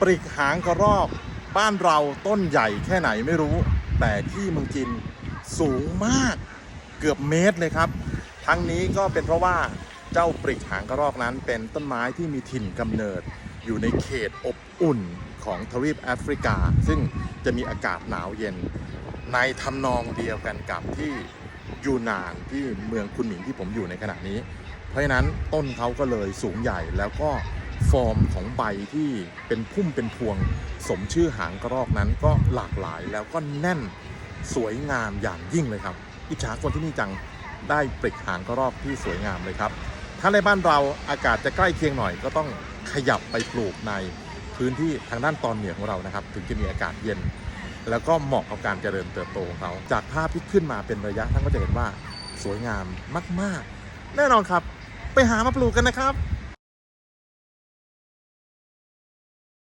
ปริกหางกระรอก บ้านเราต้นใหญ่แค่ไหนไม่รู้ แต่ที่เมืองจีนสูงมากเกือบเมตรเลยครับ ทั้งนี้ก็เป็นเพราะว่าเจ้าปริกหางกระรอกนั้น เป็นต้นไม้ที่มีถิ่นกำเนิด อยู่ในเขตอบอุ่นของทวีปแอฟริกา ซึ่งจะมีอากาศหนาวเย็น ในทำนองเดียวกันกับที่ยูนานที่เมืองคุนหมิงที่ผมอยู่ในขณะนี้ เพราะฉะนั้นต้นเขาก็เลยสูงใหญ่แล้วก็ ฟอร์มของใบที่เป็นพุ่มเป็นพวง สมชื่อหางกระรอกนั้นก็หลากหลายแล้วก็แน่นสวยงามอย่างยิ่งเลยครับอิจฉาคนที่นี่จังได้ปริกหางกระรอกที่สวยงามเลยครับ ถ้าในบ้านเราอากาศจะใกล้เคียงหน่อยก็ต้องขยับไปปลูกในพื้นที่ทางด้านตอนเหนือของเรานะครับ ถึงจะมีอากาศเย็น แล้วก็เหมาะกับการเจริญเติบโตของเขา จากภาพที่ขึ้นมาเป็นระยะท่านก็จะเห็นว่าสวยงามมาก ๆ แน่นอนครับ ไปหามาปลูกกันนะครับ